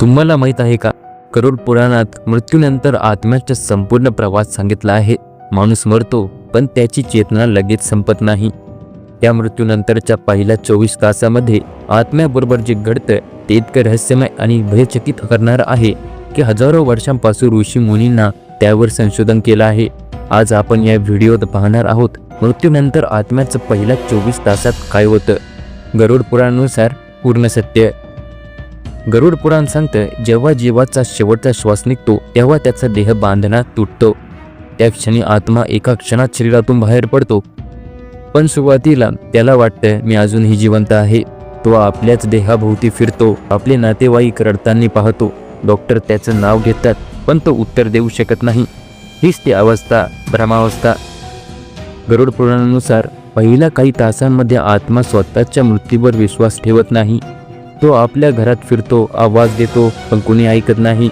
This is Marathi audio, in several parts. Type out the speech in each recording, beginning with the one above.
तुम्हाला माहीत आहे का? करोड पुराणात मृत्यूनंतर आत्म्याचा संपूर्ण प्रवास सांगितला आहे. माणूस मरतो पण त्याची चेतना लगेच संपत नाही. त्या मृत्यूनंतरच्या पहिल्या चोवीस तासामध्ये आत्म्याबरोबर जे घडतं ते इतकं रहस्यमय आणि भयचकित करणारं आहे की हजारो वर्षांपासून ऋषी मुनींना त्यावर संशोधन केलं आहे. आज आपण या व्हिडिओत पाहणार आहोत मृत्यूनंतर आत्म्याचं पहिल्या चोवीस तासात काय होतं. गरुड पुराणानुसार पूर्ण सत्य गरुड पुराण सांगतं जेव्हा जीवाचा शेवटचा श्वास निघतो तेव्हा त्याचा देह बांधणा तुटतो. त्या क्षणी आत्मा एका क्षणात शरीरातून बाहेर पडतो. पण सुरुवातीला त्याला वाटतं मी अजूनही जिवंत आहे. तो आपल्याच देहाभोवती फिरतो. आपले नातेवाईक रडताना पाहतो. डॉक्टर त्याचं नाव घेतात पण तो उत्तर देऊ शकत नाही. हीच ती अवस्था भ्रमावस्था. गरुड पुराणानुसार पहिल्या काही तासांमध्ये आत्मा स्वतःच्या मृत्यूवर विश्वास ठेवत नाही. तो आपल्या घरात फिरतो आवाज देतो पण कुणी ऐकत नाही.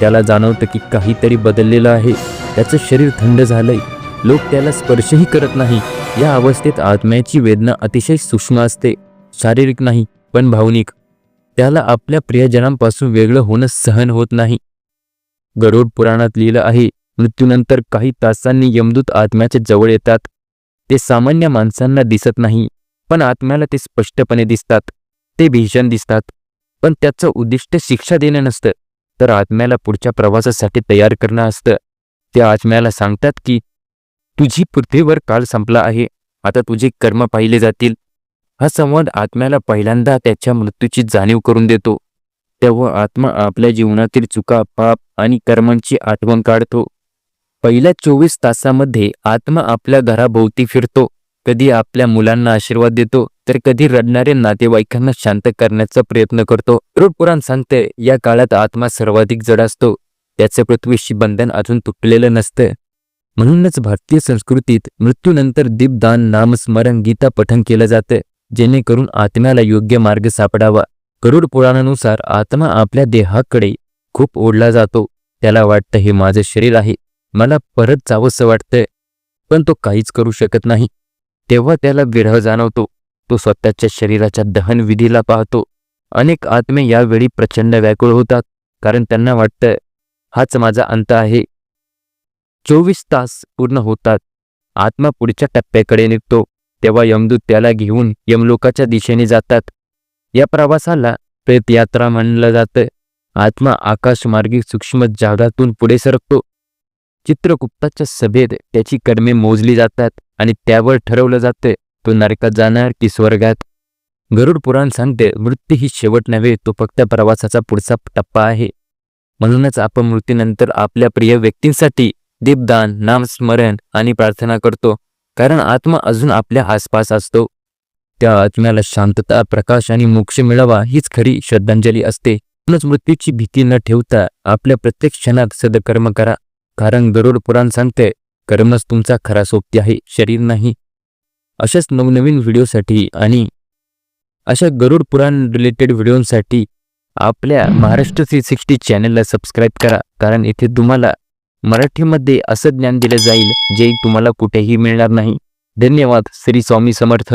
त्याला जाणवतं की काहीतरी बदललेलं आहे. त्याचं शरीर थंड झालंय. लोक त्याला स्पर्शही करत नाही. या अवस्थेत आत्म्याची वेदना अतिशय सूक्ष्म असते. शारीरिक नाही पण भावनिक. त्याला आपल्या प्रियजनांपासून वेगळं होणं सहन होत नाही. गरुड पुराणात लिहिलं आहे मृत्यूनंतर काही तासांनी यमदूत आत्म्याच्या जवळ येतात. ते सामान्य माणसांना दिसत नाही पण आत्म्याला ते स्पष्टपणे दिसतात. ते भीषण दिसतात. पण त्याचं उद्दिष्ट शिक्षा देणं नसतं. तर आत्म्याला पुढच्या प्रवासासाठी तयार करणं असतं. त्या आत्म्याला सांगतात की तुझी पृथ्वीवर काळ संपला आहे. आता तुझे कर्म पाहिले जातील. हा संवाद आत्म्याला पहिल्यांदा त्याच्या मृत्यूची जाणीव करून देतो. तेव्हा आत्मा आपल्या जीवनातील चुका पाप आणि कर्मांची आठवण काढतो. पहिल्या चोवीस तासामध्ये आत्मा आपल्या घराभोवती फिरतो. कधी आपल्या मुलांना आशीर्वाद देतो. तर कधी रडणाऱ्या नातेवाईकांना शांत करण्याचा प्रयत्न करतो. गरुड पुराण सांगते या काळात आत्मा सर्वाधिक जड असतो. त्याचं पृथ्वीशी बंधन अजून तुटलेलं नसतं. म्हणूनच भारतीय संस्कृतीत मृत्यूनंतर दीपदान नामस्मरण गीता पठन केलं जातं. जेणेकरून आत्म्याला योग्य मार्ग सापडावा. गरुड पुराणानुसार आत्मा आपल्या देहाकडे खूप ओढला जातो. त्याला वाटतं हे माझं शरीर आहे. मला परत जावंसं वाटतंय. पण तो काहीच करू शकत नाही. तेव्हा त्याला विरह जाणवतो. तो स्वतःच्या शरीराच्या दहन विधीला पाहतो. अनेक आत्मे यावेळी प्रचंड व्याकुळ होतात कारण त्यांना वाटतं हाच माझा अंत आहे. चोवीस तास पूर्ण होतात. आत्मा पुढच्या टप्प्याकडे निघतो तेव्हा यमदूत त्याला घेऊन यमलोकाच्या दिशेने जातात. या प्रवासाला प्रेतयात्रा म्हणलं जातं. आत्मा आकाशमार्गी सूक्ष्म जागातून पुढे सरकतो. चित्रगुप्ताच्या सभेत त्याची कर्मे मोजली जातात आणि त्यावर ठरवलं जातं. तो नरकात जाणार की स्वर्गात. गरुड पुराण सांगते मृत्यू ही शेवट नव्हे तो फक्त प्रवासाचा पुढचा टप्पा आहे. म्हणूनच आपण मृत्यूनंतर आपल्या प्रिय व्यक्तींसाठी दीपदान नामस्मरण आणि प्रार्थना करतो कारण आत्मा अजून आपल्या आसपास असतो. त्या आत्म्याला शांतता प्रकाश आणि मोक्ष मिळावा हीच खरी श्रद्धांजली असते. म्हणूनच मृत्यूची भीती न ठेवता आपल्या प्रत्येक क्षणात सदकर्म करा. कारण गरुड पुराण सांगते कर्मच तुमचा खरा सोबती आहे शरीर नाही. अशाच नवनवीन व्हिडिओसाठी आणि अशा गरुड पुराण रिलेटेड व्हिडिओसाठी आपल्या महाराष्ट्र थ्री सिक्स्टी चॅनलला सबस्क्राईब करा. कारण इथे तुम्हाला मराठीमध्ये असं ज्ञान दिलं जाईल जे तुम्हाला कुठेही मिळणार नाही. धन्यवाद. श्री स्वामी समर्थ.